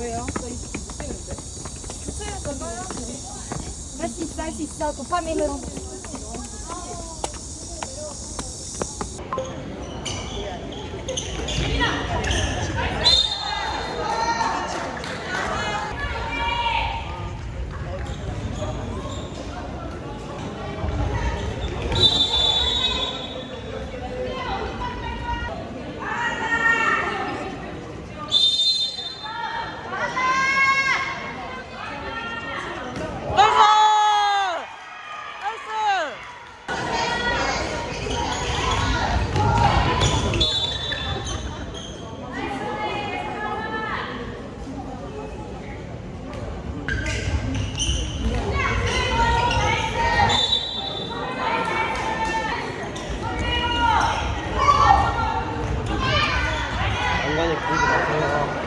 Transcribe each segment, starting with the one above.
왜요? 할 수 있어 할 수 있어. 도파민으로 안간히 보이지 마세요.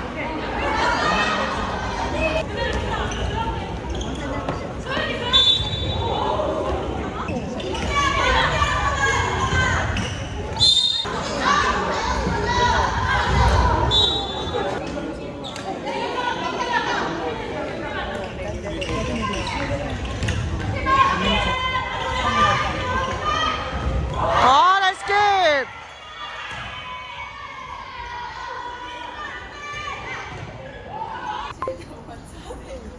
아, 나이스 킥!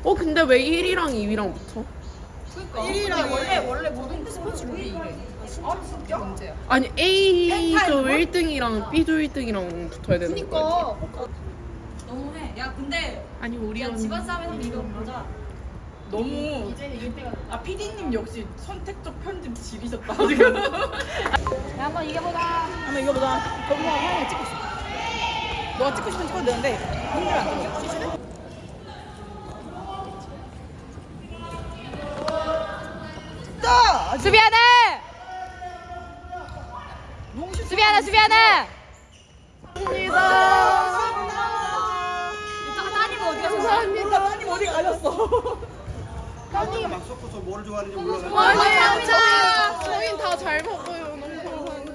어, 근데 왜 1위랑 2위랑 붙어? 원래 원래 모든 스포츠 룰이 이래 아 진짜? 문제야 아니, A조 1등이랑 B조 1등이랑 붙어야 되는 거야. 너무해. 야 근데 아니, 우리 야. 집안 싸움에서 이거 보자. 너무 아 PD님 역시 선택적 편집 지리셨다 지금 야 한번 이겨보자. 한번 이거 보자 거기서 하나 찍고 있어 너가 찍고 싶으면 찍어도 되는데 힘들어 안 찍어 수비 하나. 수비 하나 수비 하나. 몰라 따님 어디 가셨어 깜짝이야 막 섞어서 뭘 좋아하는지 몰라가지고. 아니, 저희, 저희 다잘 먹어요. 너무 감사합니다.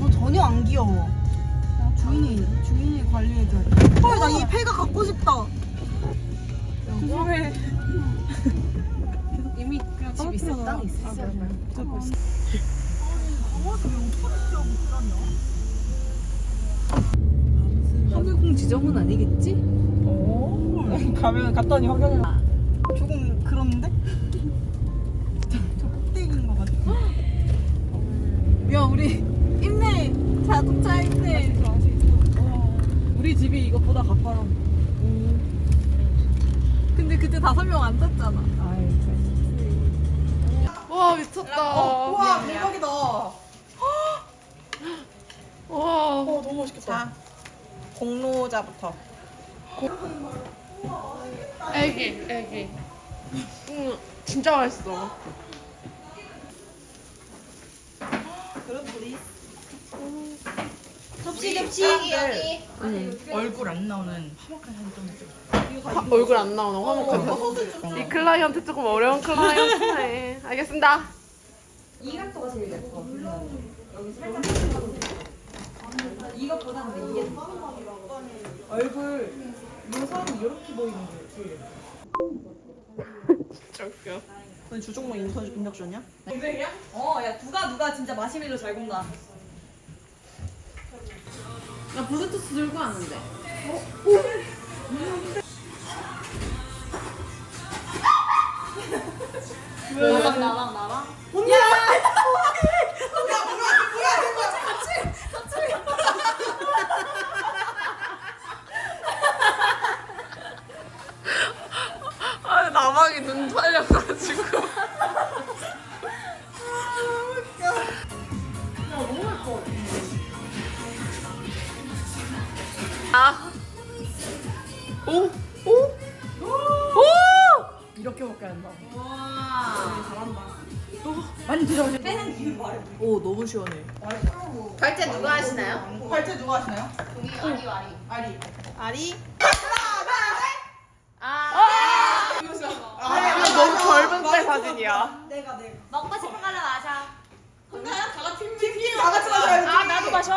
저 전혀 안 귀여워. 주인이 주인이 관리해줘야 헐나 이 폐가 갖고 싶다. 조심해. 이미 집 있어 땅 있어. 황해공 지점은 아니겠지? 가면 갔더니 확연히 야 우리 힘내 자동차 힘내. 우리 집이 이것보다 가파라 근데 그때 다섯 명 안 탔잖아. 와, 미쳤다. 와 대박이다 와. 어 너무 맛있겠다 공로자부터 애기, 애기. 응, 진짜 맛있어. 접시 접시 여기. 얼굴 안 나오는 화목한 좀 해줘 화- 얼굴 안 나오는 화목한 이 클라이언트 조금 어려운 클라이언트네. 알겠습니다. 이 각도가 제일 예뻐. 이것보다는 이게 얼굴 눈썹이 이렇게 보이는 게 제일 예뻐 진짜 웃겨. 넌 주종목 인턴 인덕션이야? 어, 야 누가 누가 진짜 마시멜로 잘 굽나? 나 블루투스 들고 왔는데. 나랑 나랑 나랑. 아, 사진이야. 내가 내가. 먹고 싶은 걸로 마셔. 혼자야? 다 같이 팀끼리 다 같이 마셔야지. 아 나도 마셔.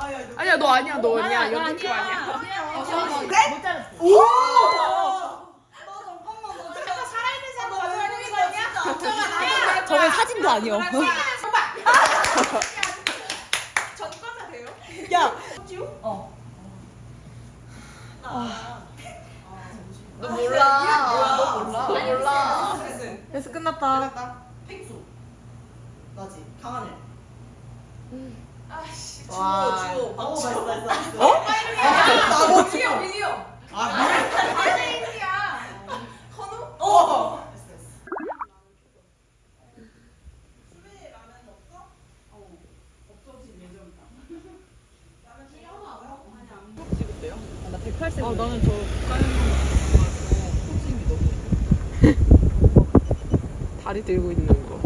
아야 이거. 아니야 너 아니야 너 아니야 나 이거 느낌 아니야. 네? 오! 너 잠깐만 너 내가 살아있는 사람 너 살아있는 거 아니야? 저건 사진도 아니요. 전과자 돼요? 야. 너 몰라. 너 몰라. 너 몰라. 그래서 끝났다. 펭수. 나지. 강하늘. 아씨. 와. 주호 주호. 어 맛있어 맛있어. 어? 나도 민이요 민이요. 아 건우? 어. 나 108cm. 아 나는 저 다리 들고 있는 거.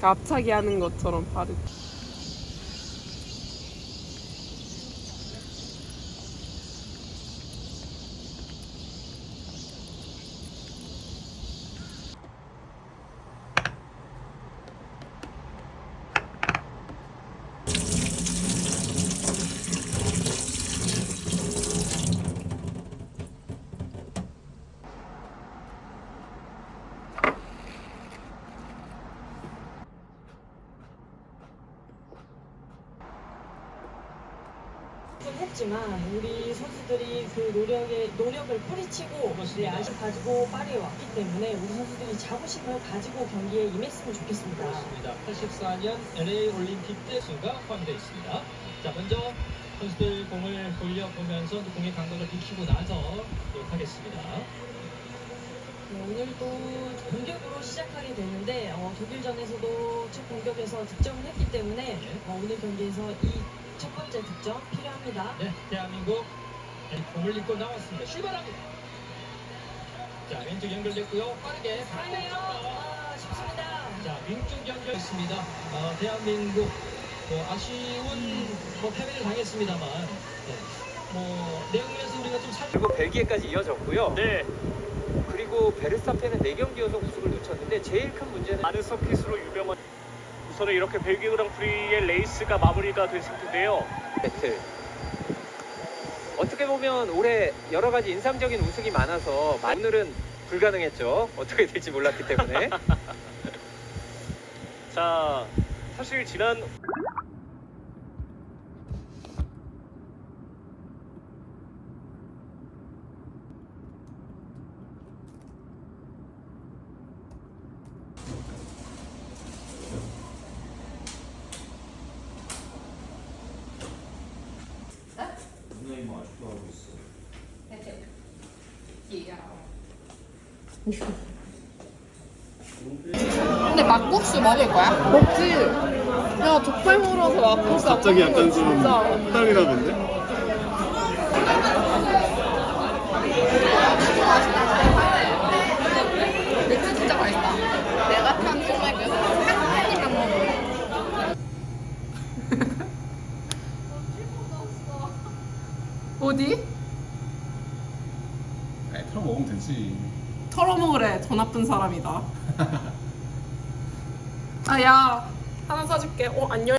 그 앞차기 하는 것처럼 발을. 했지만 우리 선수들이 그 노력에 노력을 뿌리치고 우리 아쉬 가지고 파리에 왔기 때문에 우리 선수들이 자부심을 가지고 경기에 임했으면 좋겠습니다. 그렇습니다. 84년 LA 올림픽 때 수가 포함되어 있습니다. 자, 먼저 선수들 공을 돌려보면서 또 공의 감각을 비키고 나서 또 하겠습니다. 네, 오늘도 공격으로 시작하게 되는데 어, 독일전에서도 첫 공격에서 득점을 했기 때문에 어, 오늘 경기에서 이 첫 번째 득점 필요합니다. 네, 대한민국 공을 입고 나왔습니다. 출발합니다. 자, 왼쪽 연결됐고요. 빠르게 빨리요. 아, 쉽습니다. 자, 왼쪽 연결했습니다. 어, 대한민국 뭐 아쉬운 뭐 패배를 당했습니다만 네. 뭐 내용에서 우리가 좀 살. 그리고 벨기에까지 이어졌고요. 네, 그리고 베르스타펜은 4경기 연속 우승을 놓쳤는데 제일 큰 문제는 많은 서킷으로 유명한 우선은 이렇게 벨기에 그랑프리의 레이스가 마무리가 된 상태인데요. 배틀. 어떻게 보면 올해 여러 가지 인상적인 우승이 많아서 오늘은 불가능했죠. 어떻게 될지 몰랐기 때문에. 자, 사실 지난 근데 막국수 먹을 거야? 먹지. 야 족발 먹으러서 막국수 갑자기 약간 좀 진짜. 후달리나 본데? 맥주 진짜 맛있다. 내가 탄 소맥은 한 입만 먹어. 어디? 아니 털어 먹으면 되지 털어먹으래. 더 나쁜 사람이다. 아, 야. 하나 사줄게. 어, 안녕.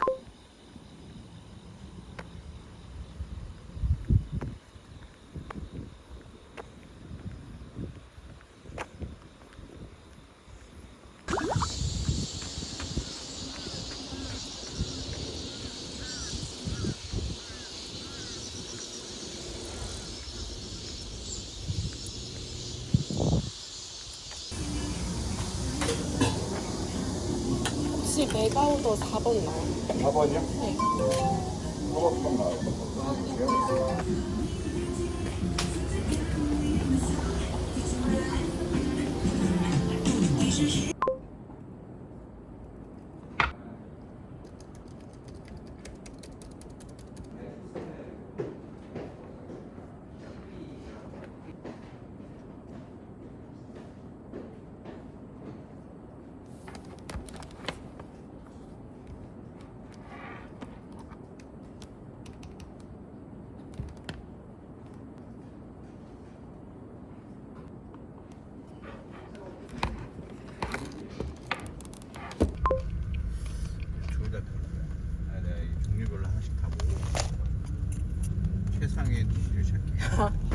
메가우더 4번 나와? 4번이요? 상의 표시할게요.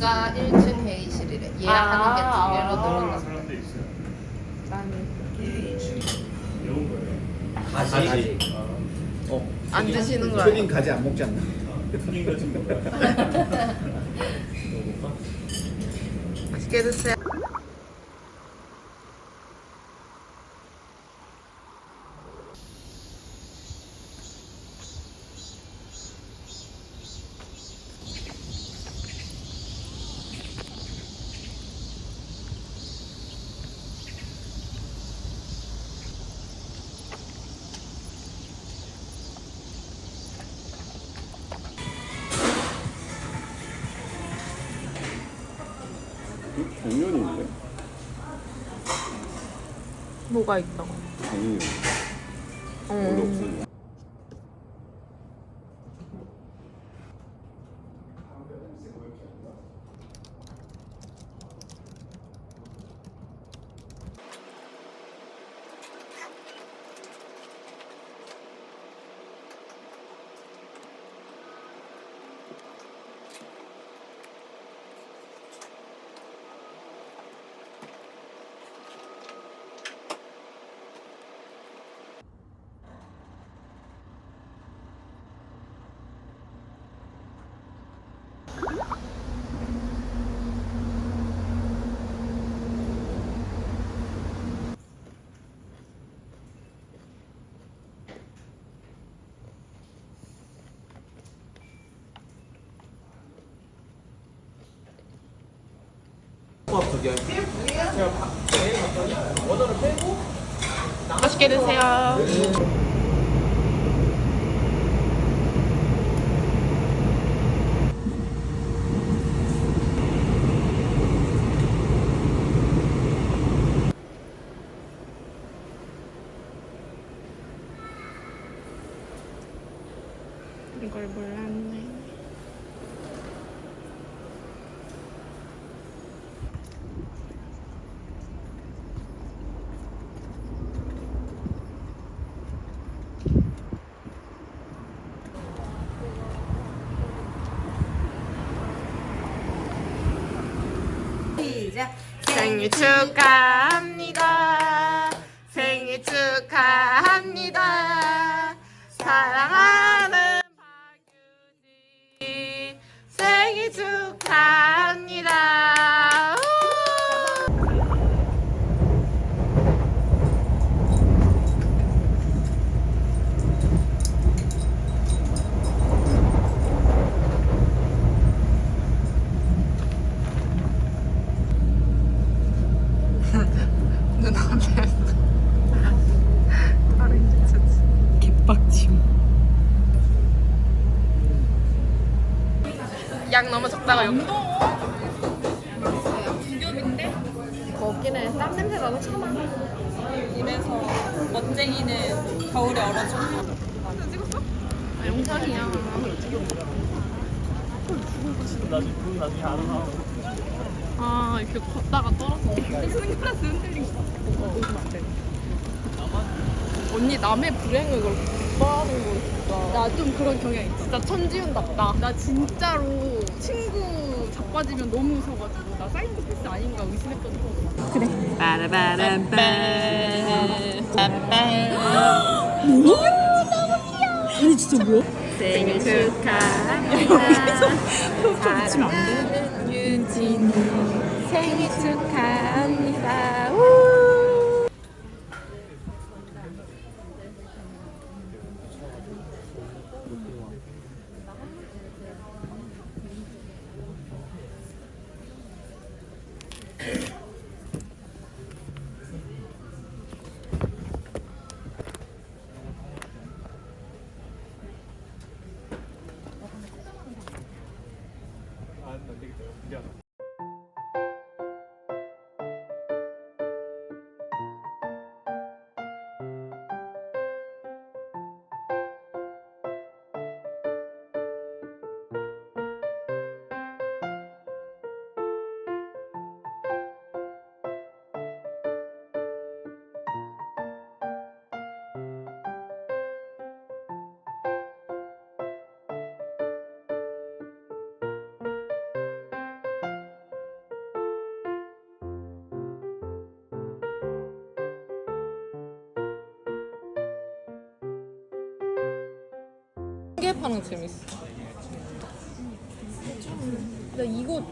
이가 1층 회의실이래. 예약하는 게 두 개로 늘어났어. 가지. 가지. 어. 안 드시는 거 초딩 가지 안 먹지 않나? 초딩 가지 먹어. 맛있게 드세요. 뭐가 있다고? 당면. 원래 없었냐? 맛있게 드세요. 이걸 몰랐네. 생일 축하 나중에 나중에 알아. 아 이렇게 걷다가 떨어져 선글라스 흔들린 거 언니 남의 불행을 그렇게 기뻐하는 거 진짜 나 좀 그런 경향 있어. 진짜 천지훈답다. 나 진짜로 친구 자빠지면 너무 무서워가지고. 나 사이코패스 아닌가 의심했던 거 그래. 빠라바람빰 빠빰 뭐야? 너무 귀여워. 아니 진짜 뭐야? 생일 축하합니다. 사랑하는 윤진이 생일 축하합니다. 우! 개 파는 재밌어. 나 이거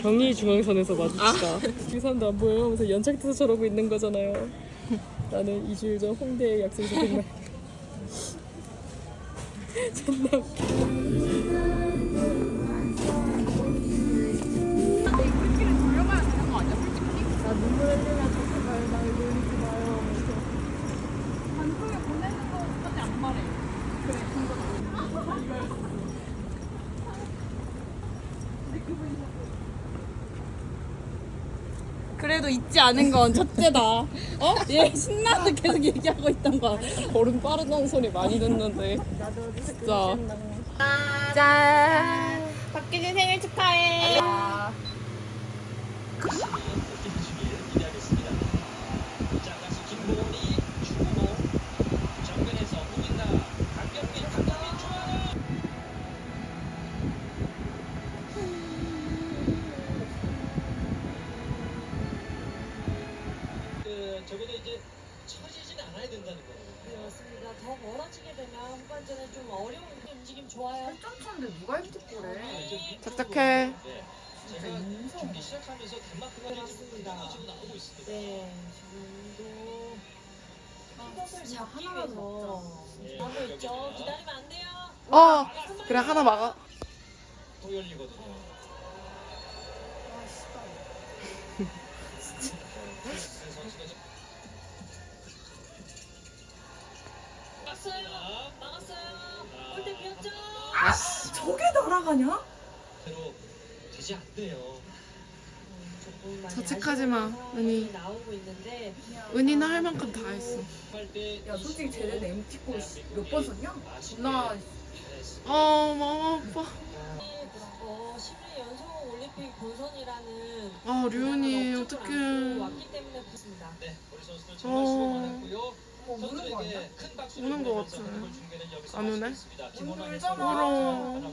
경희 중앙선에서 마주치다. 그 사람도 안 보여요? 하면서 연착돼서 저러고 있는 거잖아요. 나는 2주일 전 홍대에 약속해서 정말 존나 웃겨. 그래도 잊지 않은 건 첫째다. 어? 얘 신나서 계속 얘기하고 있던 거야. 걸음 빠르다는 소리 많이 듣는데. 진짜. 짠. 박기진 생일 축하해. 이것을 잡기 위해서 하고 있죠. 기다리면 안 돼요. 어. 그래 하나 막아. 또 열리거든요. 선수가 지금 막았어요. 막았어요. 골대 비었죠. 저게 날아가냐? 대로 되지 않네요. 자책하지 마, 은희. 은희는 할 만큼 다 했어. 야 솔직히 쟤네는 MT 골몇번 썼냐? 나 어, 마음 아파. 어, 10일 연속 올림픽 본선이라는 아, 류은이 어떡해. 왔기 때문에 그렇습니다. 네, 우리 선수들 정말 어. 수고 많았고요. 뭐 우는 거 아니야? 박수를 우는 거 같아. 안 우네? 울잖아. 울어.